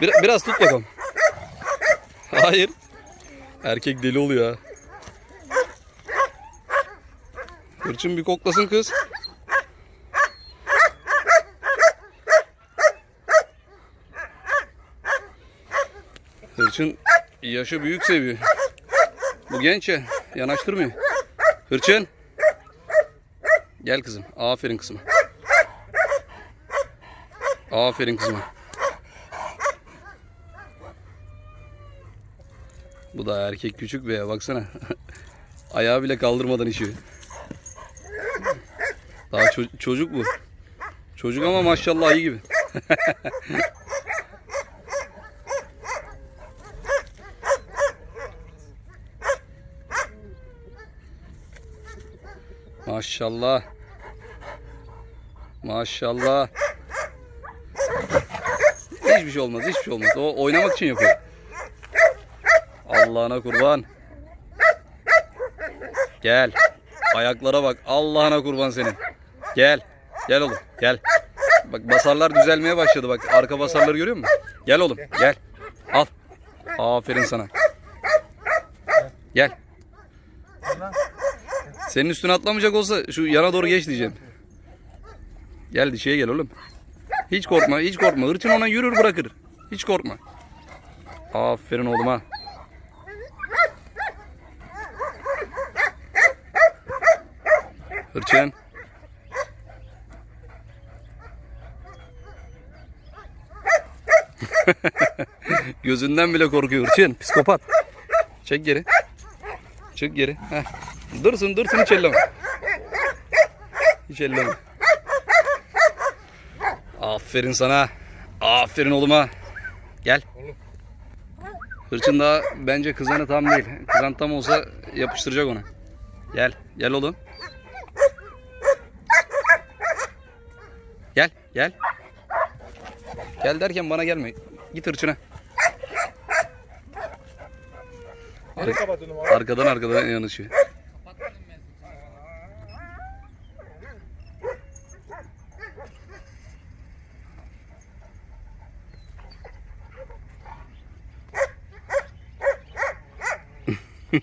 Bir, biraz tut bakalım. Hayır. Erkek deli oluyor ha. Hırçın bir koklasın kız. Hırçın yaşı büyük seviyor. Bu genç ya. Yanaştırmıyor. Hırçın. Gel kızım. Aferin kızıma. Aferin kızıma. Bu da erkek küçük be baksana. Ayağı bile kaldırmadan işi. Daha ço- çocuk bu. Çocuk ama maşallah iyi gibi. Maşallah. Maşallah. Hiçbir şey olmaz, hiçbir şey olmaz. O oynamak için yapıyor. Allah'ına kurban. Gel. Ayaklara bak. Allah'ına kurban senin. Gel. Gel oğlum. Gel. Bak basarlar düzelmeye başladı. Bak arka basarları görüyor musun? Gel oğlum. Gel. Al. Aferin sana. Gel. Senin üstüne atlamayacak olsa şu yana doğru geç diyeceğim. Gel dişiye gel oğlum. Hiç korkma, hiç korkma. Hırçın ona yürür bırakır. Hiç korkma. Aferin oğluma. Hırçın. Gözünden bile korkuyor Hırçın. Psikopat. Çek geri. Çık geri. Heh. Dursun dursun hiç elleme. Hiç elleme. Aferin sana. Aferin oğluma. Gel. Hırçın daha bence kızanı tam değil. Kızan tam olsa yapıştıracak ona. Gel. Gel oğlum. Gel. Gel. Derken bana gelme. Git hırçına. Nereye kapatıyorsun abi? Arkadan arkadan yanaşıyor.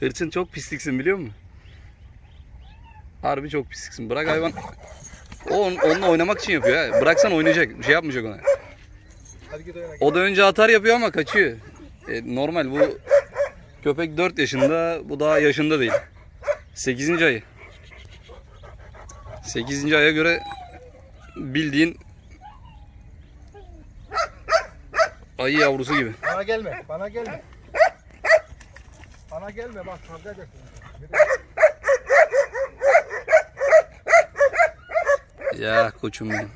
Hırçın çok pisliksin biliyor musun? Harbi çok pisliksin. Bırak hayvan. O on- onunla oynamak için yapıyor ha. Bıraksan oynayacak. Bir şey yapmayacak ona. O da önce atar yapıyor ama kaçıyor. E, normal bu köpek 4 yaşında, bu daha yaşında değil. 8. ayı. 8. aya göre bildiğin ayı yavrusu gibi. Bana gelme. Bana gelme. Bana gelme bak kavga edersin. Ya koçum benim.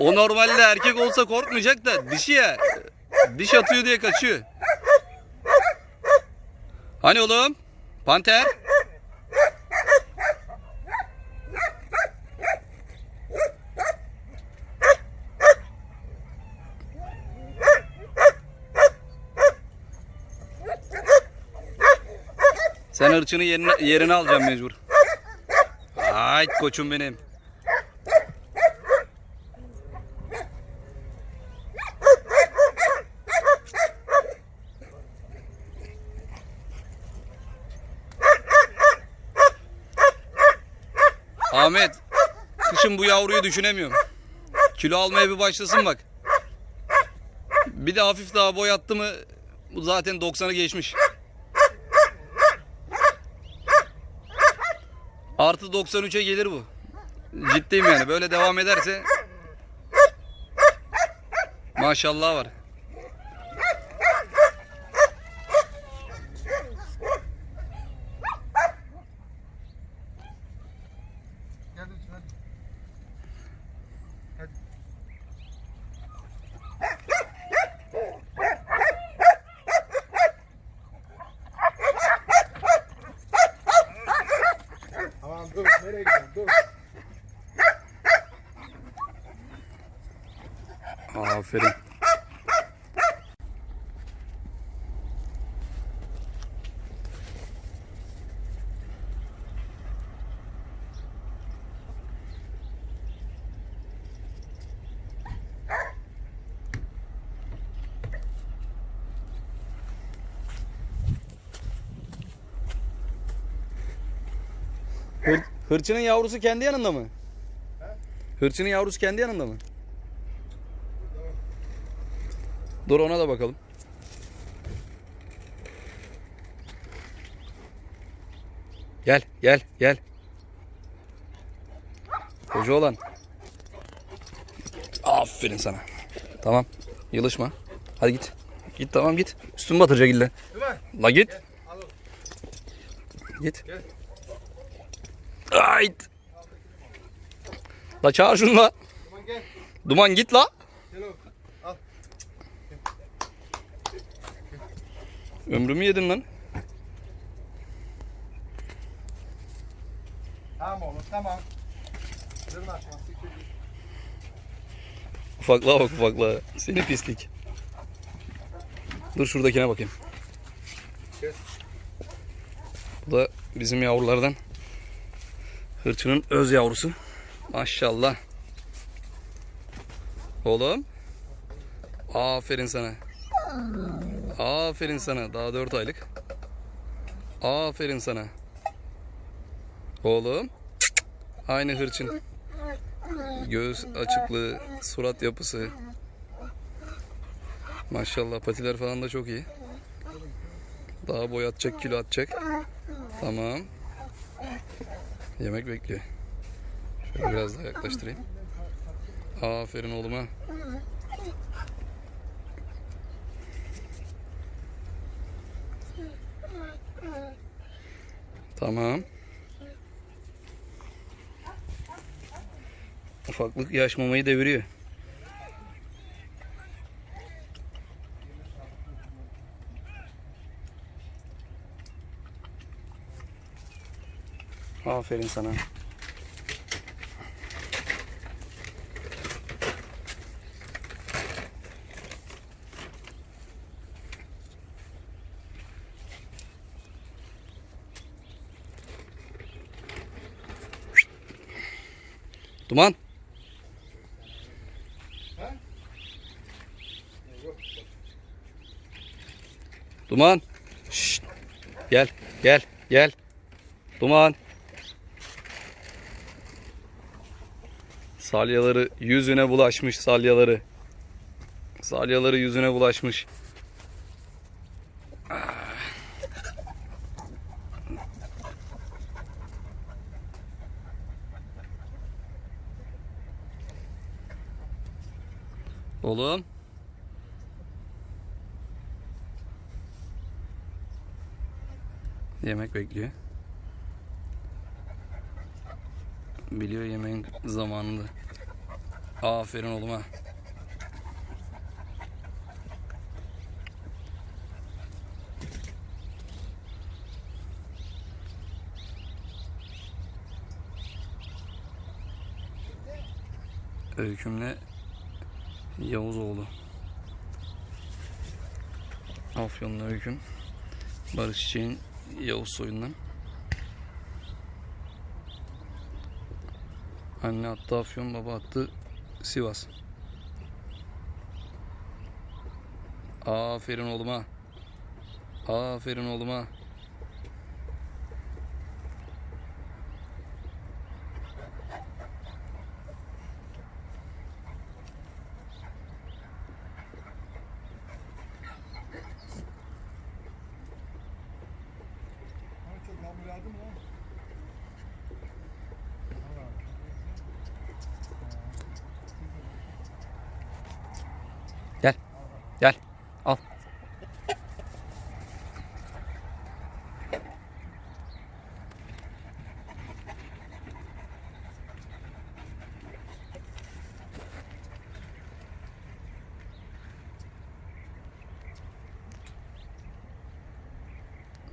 O normalde erkek olsa korkmayacak da dişi ya. Diş atıyor diye kaçıyor. Hani oğlum? Panter? Sen hırçını yerine, yerine alacaksın mecbur. Ay koçum benim. Ahmet, kışın bu yavruyu düşünemiyorum. Kilo almaya bir başlasın bak. Bir de hafif daha boy attı mı zaten 90'ı geçmiş. Artı 93'e gelir bu. Ciddiyim yani. Böyle devam ederse maşallah var. Aferin. Hır, hırçının yavrusu kendi yanında mı? He? Hırçının yavrusu kendi yanında mı? Dur ona da bakalım. Gel, gel, gel. Koca olan. Aferin sana. Tamam. Yılışma. Hadi git. Git tamam git. Üstümü batıracak illa. La git. Git. Gel. Ayt. La çağır şunu la. Duman git la. Gel oğlum. Al. Ömrümü yedin lan. Tamam oğlum tamam. Zırna açma. Siktir git. Ufaklığa bak ufaklığa. Seni pislik. Dur şuradakine bakayım. Bu da bizim yavrulardan. Hırçının öz yavrusu. Maşallah. Oğlum. Aferin sana. Aferin sana. Daha 4 aylık. Aferin sana. Oğlum. Aynı hırçın. Göğüs açıklığı, surat yapısı. Maşallah patiler falan da çok iyi. Daha boy atacak, kilo atacak. Tamam. Yemek bekliyor. Şöyle biraz daha yaklaştırayım. Aferin oğluma. Tamam. Ufaklık yaş mamayı deviriyor. Aferin sana. Duman. Ha? Duman. Şşt. Gel, gel, gel. Duman. Salyaları yüzüne bulaşmış salyaları. Salyaları yüzüne bulaşmış. Oğlum. Yemek bekliyor. Biliyor yemeğin zamanında. Aferin oğluma. Öykümle Yavuzoğlu. Afyonlu Öyküm. Barış Çiçek'in Yavuz soyundan. Anne attı Afyon, baba attı Sivas. Aferin oğluma. Aferin oğluma. Ama çok yağmur yağdı mı lan? Gel. Gel. Al.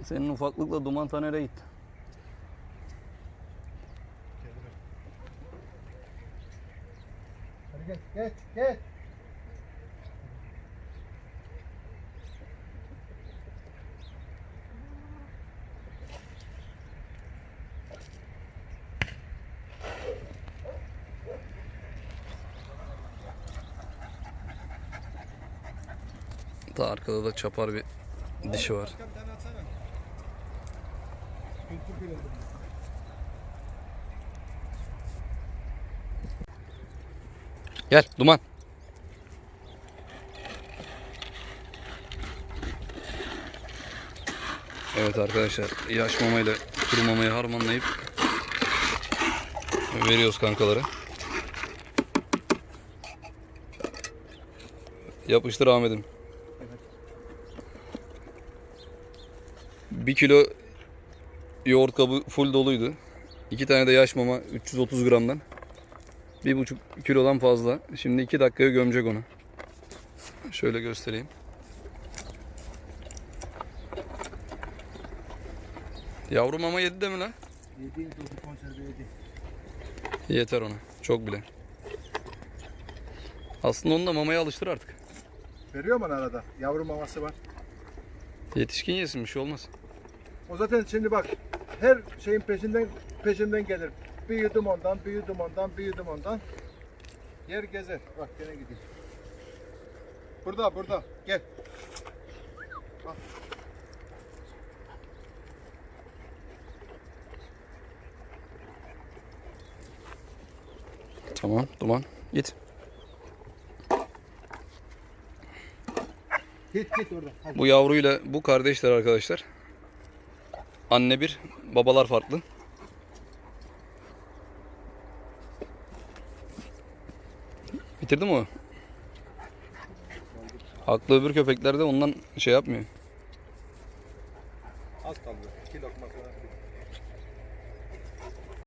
Senin ufaklıkla duman tanere gitti. Hadi geç geç geç. Hatta arkada da çapar bir dişi var. Gel duman. Evet arkadaşlar yaş mamayla harmanlayıp veriyoruz kankaları. Yapıştır Ahmet'im. Bir kilo yoğurt kabı full doluydu. İki tane de yaş mama 330 gramdan. Bir buçuk kilodan fazla. Şimdi iki dakikaya gömecek onu. Şöyle göstereyim. Yavru mama yedi de mi lan? Konserve yedi. Yeter ona. Çok bile. Aslında onu da mamaya alıştır artık. Veriyor mu arada? Yavru maması var. Yetişkin yesin bir şey olmaz. O zaten şimdi bak her şeyin peşinden peşinden gelir. Bir yudum ondan, bir yudum ondan, bir yudum ondan. Yer gezer. Bak gene gidiyor. Burada, burada. Gel. Bak. Tamam duman. Git. Git git orada. Hadi. Bu yavruyla bu kardeşler arkadaşlar. Anne bir, babalar farklı. Bitirdi mi o? Haklı öbür köpekler de ondan şey yapmıyor. Az kaldı. İki lokma falan.